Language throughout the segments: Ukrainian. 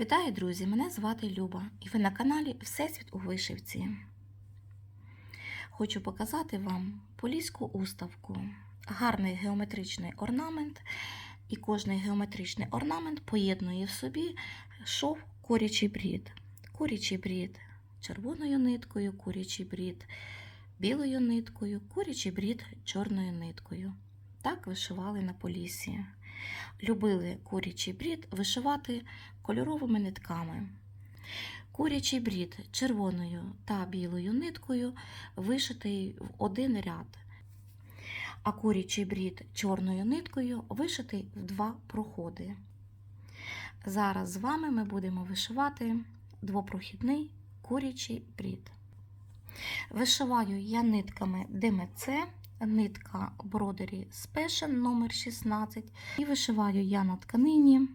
Вітаю, друзі! Мене звати Люба, і ви на каналі Всесвіт у вишивці. Хочу показати вам поліську уставку. Гарний геометричний орнамент, і кожний геометричний орнамент поєднує в собі шов курячий брід. Курячий брід червоною ниткою, курячий брід білою ниткою, курячий брід чорною ниткою. Так вишивали на полісі. Любили курячий брід вишивати кольоровими нитками. Курячий брід червоною та білою ниткою вишитий в один ряд, а курячий брід чорною ниткою вишитий в два проходи. Зараз з вами ми будемо вишивати двопрохідний курячий брід. Вишиваю я нитками ДМЦ, нитка Бродері Special номер 16 і вишиваю я на тканині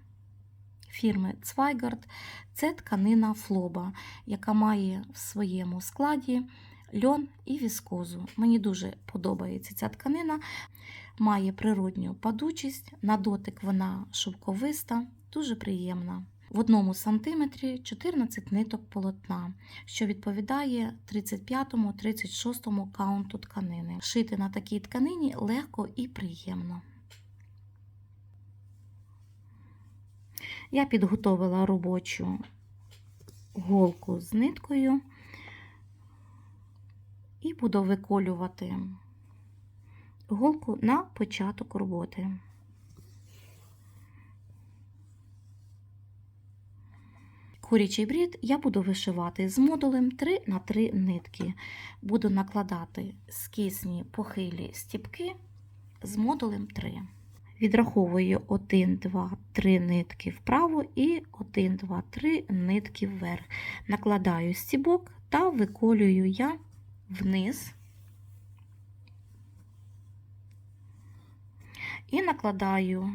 фірми Цвайгард. Це тканина флоба, яка має в своєму складі льон і віскозу. Мені дуже подобається ця тканина, має природню падучість, на дотик вона шовковиста, дуже приємна. В одному сантиметрі 14 ниток полотна, що відповідає 35-36 каунту тканини. Шити на такій тканині легко і приємно. Я підготовила робочу голку з ниткою і буду виколювати голку на початок роботи. Курячий брід я буду вишивати з модулем 3 на 3 нитки. Буду накладати скисні похилі стіпки з модулем 3. Відраховую 1, 2, 3 нитки вправо і 1, 2, 3 нитки вверх. Накладаю стібок та виколюю я вниз. І накладаю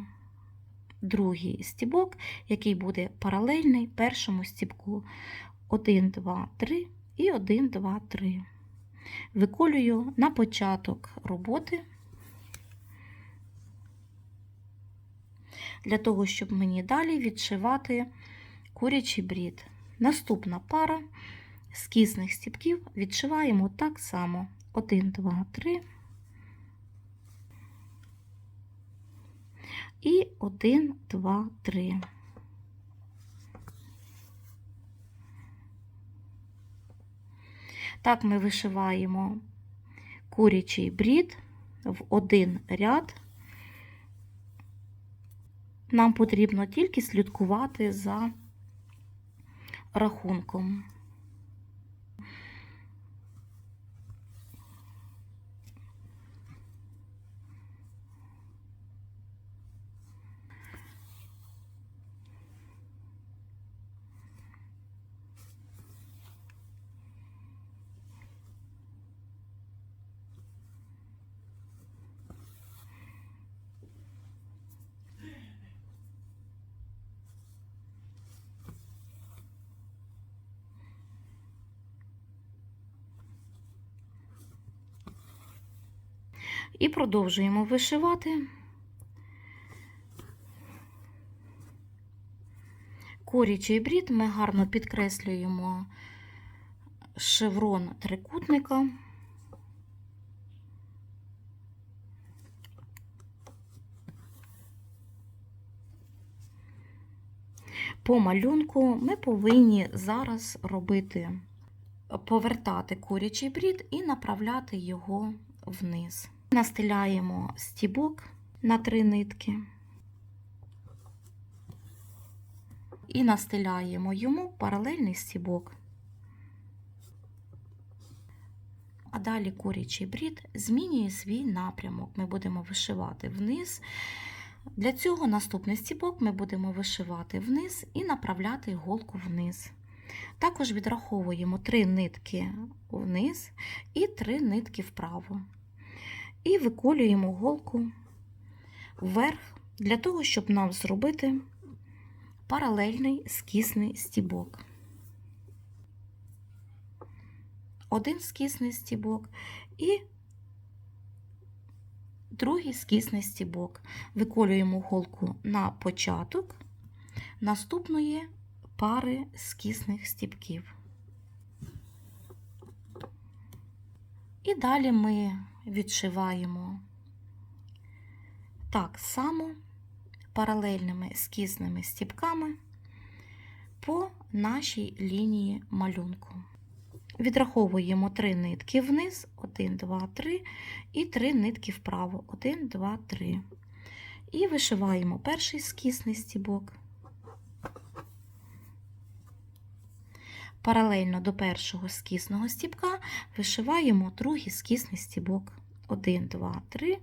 другий стібок, який буде паралельний першому стібку. 1, 2, 3 і 1, 2, 3. Виколюю на початок роботи. Для того, щоб мені далі відшивати курячий брід. Наступна пара скісних стібків відшиваємо так само: 1, 2, 3. І 1, 2, 3. Так ми вишиваємо курячий брід в один ряд. Нам потрібно тільки слідкувати за рахунком. І продовжуємо вишивати. Курячий брід ми гарно підкреслюємо шеврон трикутника. По малюнку ми повинні зараз робити, повертати курячий брід і направляти його вниз. Настеляємо стібок на три нитки і настеляємо йому паралельний стібок. А далі курячий брід змінює свій напрямок. Ми будемо вишивати вниз. Для цього наступний стібок ми будемо вишивати вниз і направляти голку вниз. Також відраховуємо три нитки вниз і три нитки вправо. І виколюємо голку вверх для того, щоб нам зробити паралельний скісний стібок. Один скісний стібок і другий скісний стібок. Виколюємо голку на початок наступної пари скісних стіпків. І далі ми відшиваємо так само паралельними скісними стіпками по нашій лінії малюнку. Відраховуємо 3 нитки вниз, 1, 2, 3, і 3 нитки вправо, 1, 2, 3. І вишиваємо перший скісний стібок. Паралельно до першого скісного стібка вишиваємо другий скісний стібок. 1, 2, 3,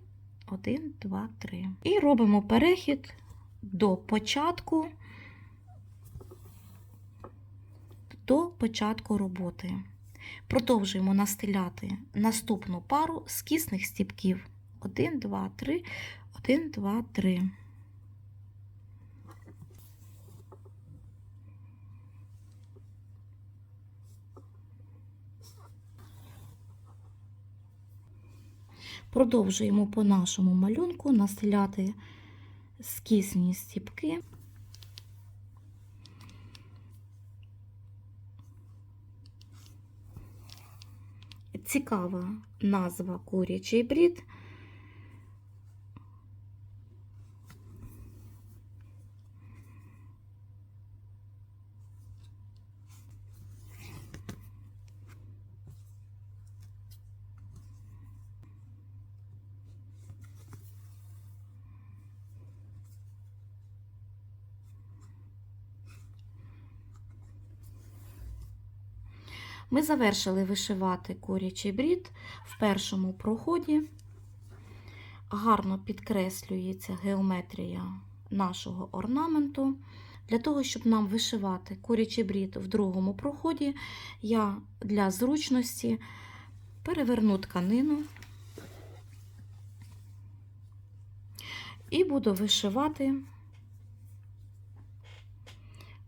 1, 2, 3. І робимо перехід до початку до початку роботи. Продовжуємо настиляти наступну пару скісних стібків. 1, 2, 3, 1, 2, 3. Продовжуємо по нашому малюнку населяти скісні стіпки. Цікава назва курячий брід. Ми завершили вишивати курячий брід в першому проході. Гарно підкреслюється геометрія нашого орнаменту. Для того, щоб нам вишивати курячий брід в другому проході, я для зручності переверну тканину і буду вишивати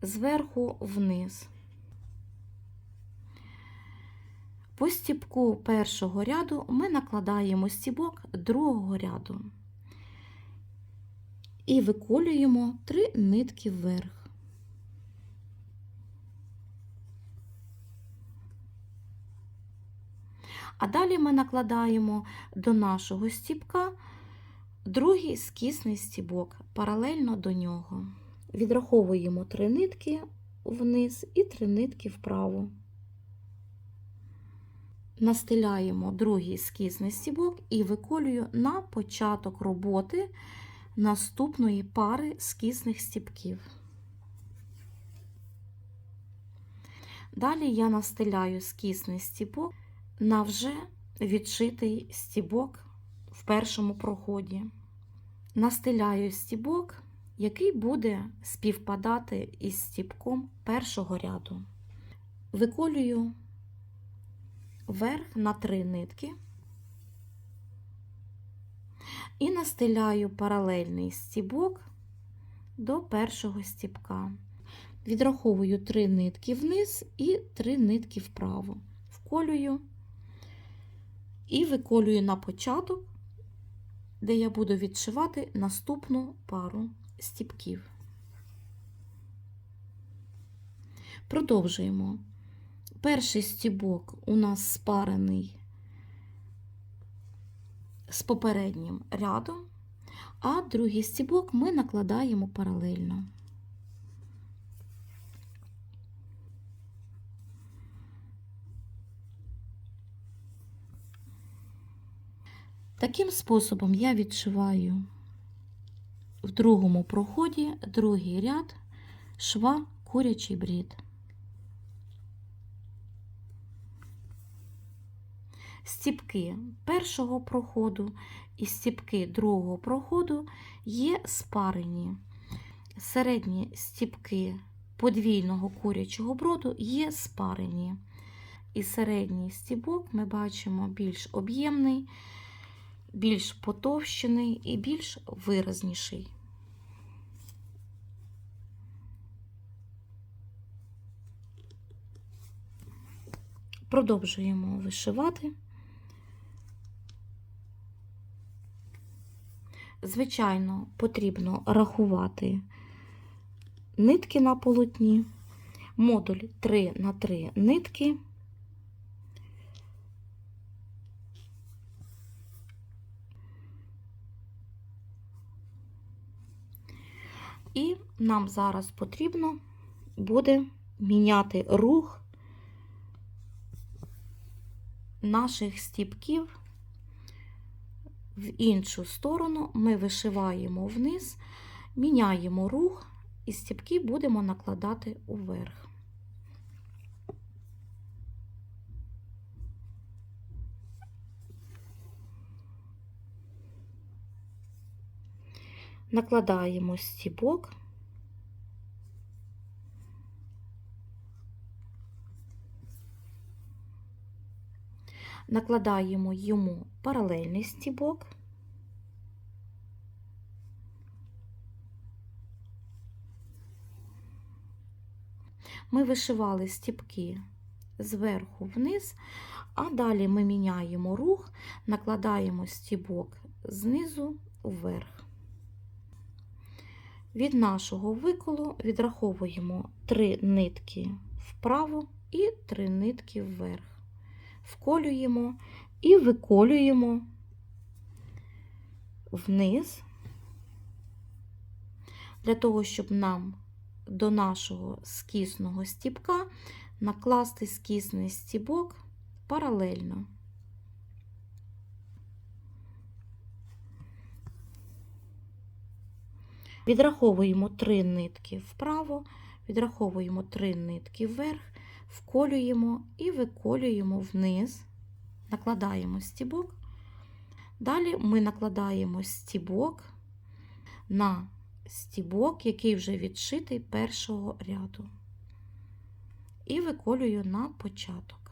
зверху вниз. По стібку першого ряду ми накладаємо стібок другого ряду і виколюємо три нитки вверх. А далі ми накладаємо до нашого стібка другий скісний стібок паралельно до нього. Відраховуємо три нитки вниз і три нитки вправо. Настеляємо другий скісний стібок і виколюю на початок роботи наступної пари скісних стібків. Далі я настеляю скісний стібок на вже відшитий стібок в першому проході. Настеляю стібок, який буде співпадати із стібком першого ряду. Виколюю вверх на три нитки і настеляю паралельний стібок до першого стібка. Відраховую три нитки вниз і три нитки вправо. Вколюю і виколюю на початок, де я буду відшивати наступну пару стібків. Продовжуємо. Перший стібок у нас спарений з попереднім рядом, а другий стібок ми накладаємо паралельно. Таким способом я відшиваю в другому проході другий ряд шва курячий брід. Стіпки першого проходу і стіпки другого проходу є спарені. Середні стіпки подвійного курячого броду є спарені. І середній стібок ми бачимо більш об'ємний, більш потовщений і більш виразніший. Продовжуємо вишивати. Звичайно, потрібно рахувати нитки на полотні модуль 3 на 3 нитки. І нам зараз потрібно буде міняти рух наших стіпків в іншу сторону. Ми вишиваємо вниз, міняємо рух і стіпки будемо накладати уверх. Накладаємо стібок. Накладаємо йому паралельний стібок. Ми вишивали стіпки зверху вниз, а далі ми міняємо рух, накладаємо стібок знизу вверх. Від нашого виколу відраховуємо 3 нитки вправо і 3 нитки вверх. Вколюємо і виколюємо вниз, для того, щоб нам до нашого скісного стібка накласти скісний стібок паралельно. Відраховуємо 3 нитки вправо, відраховуємо 3 нитки вверх, вколюємо і виколюємо вниз, накладаємо стібок. Далі ми накладаємо стібок на стібок, який вже відшитий першого ряду, і виколюю на початок.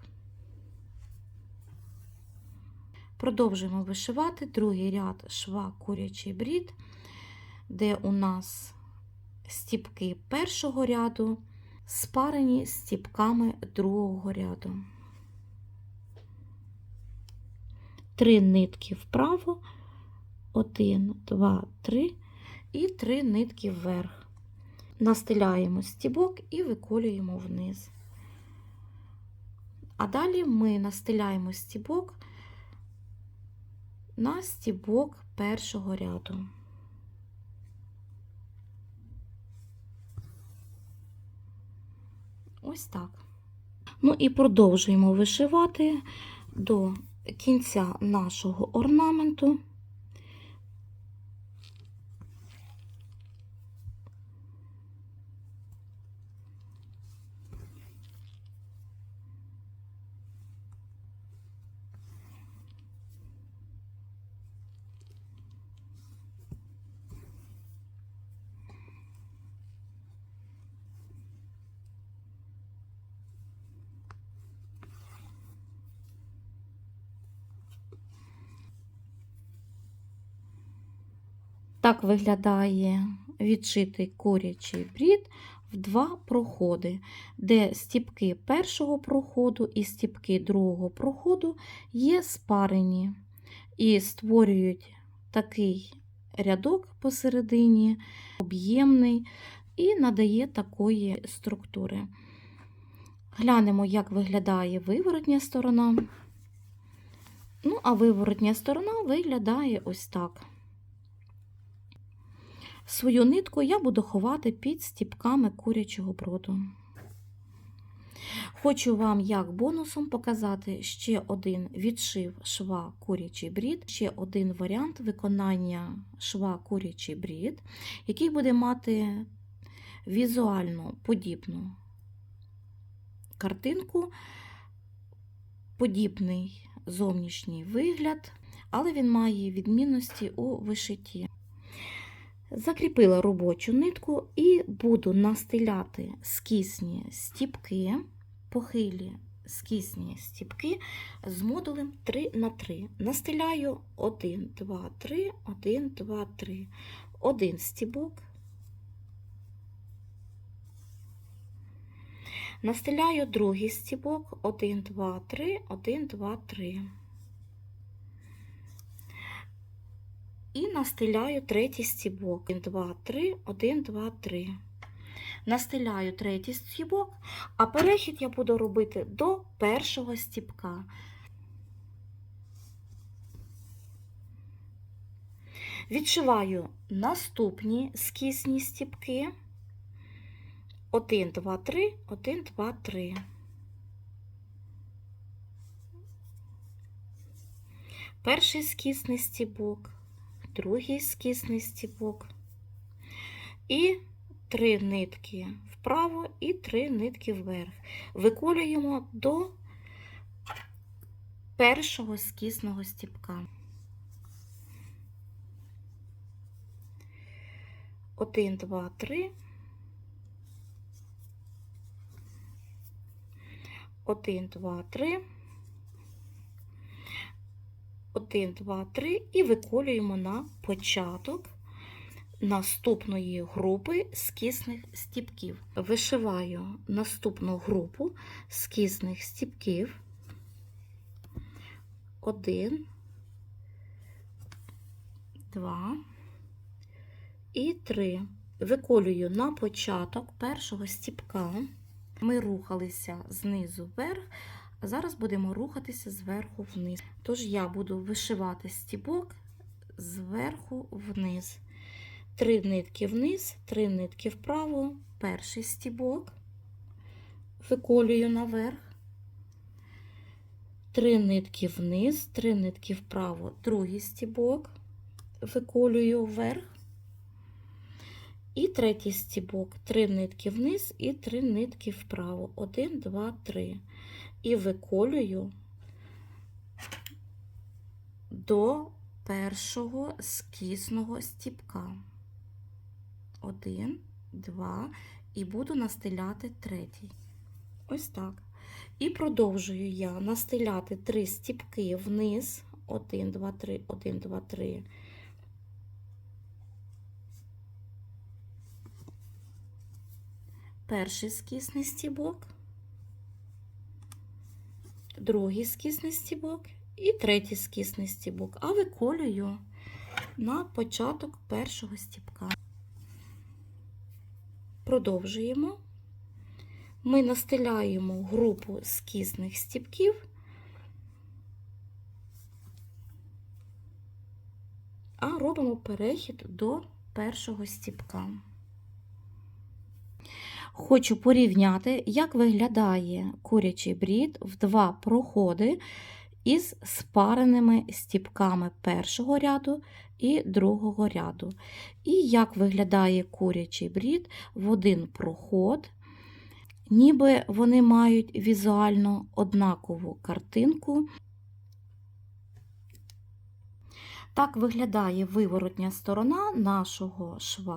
Продовжуємо вишивати другий ряд шва курячий брід, де у нас стіпки першого ряду спарені стіпками другого ряду. Три нитки вправо, один, два, три і три нитки вверх. Настиляємо стібок і виколюємо вниз. А далі ми настиляємо стібок на стібок першого ряду. Ось так. Ну і продовжуємо вишивати до кінця нашого орнаменту. Так виглядає відшитий курячий брід в два проходи, де стіпки першого проходу і стіпки другого проходу є спарені і створюють такий рядок посередині, об'ємний і надає такої структури. Глянемо, як виглядає виворотня сторона. Ну, а виворотня сторона виглядає ось так. Свою нитку я буду ховати під стіпками курячого броду. Хочу вам як бонусом показати ще один відшив шва курячий брід, ще один варіант виконання шва курячий брід, який буде мати візуально подібну картинку, подібний зовнішній вигляд, але він має відмінності у вишитті. Закріпила робочу нитку і буду настиляти скісні стіпки, похилі скісні стіпки з модулем 3 на 3. Настиляю 1, 2, 3, 1, 2, 3. Один стібок. Настиляю другий стібок 1, 2, 3, 1, 2, 3. І настиляю третій стібок. 1, 2, 3, 1, 2, 3. Настеляю третій стібок, а перехід я буду робити до першого стібка. Відшиваю наступні скісні стібки. 1, 2, 3, 1, 2, 3. Перший скісний стібок, другий скісний стібок. І три нитки вправо і три нитки вверх. Виколюємо до першого скісного стібка. Один, два, три. Один, два, три. Один, два, три. І виколюємо на початок наступної групи скісних стібків. Вишиваю наступну групу скісних стібків. Один, два і три. Виколюю на початок першого стібка. Ми рухалися знизу вверх, а зараз будемо рухатися зверху вниз. Тож я буду вишивати стібок зверху вниз. Три нитки вниз, три нитки вправо, перший стібок, виколюю наверх, три нитки вниз, три нитки вправо, другий стібок, виколюю вверх. І третій стібок, три нитки вниз і три нитки вправо. Один, два, три. І виколюю до першого скісного стібка. Один, два, і буду настеляти третій. Ось так. І продовжую я настеляти три стібки вниз. Один, два, три, один, два, три. Перший скісний стібок, другий скісний стібок і третій скісний стібок, а виколюю на початок першого стібка. Продовжуємо. Ми настеляємо групу скісних стібків, а робимо перехід до першого стібка. Хочу порівняти, як виглядає курячий брід в два проходи із спареними стіпками першого ряду і другого ряду. І як виглядає курячий брід в один проход, ніби вони мають візуально однакову картинку. Так виглядає виворотня сторона нашого шва.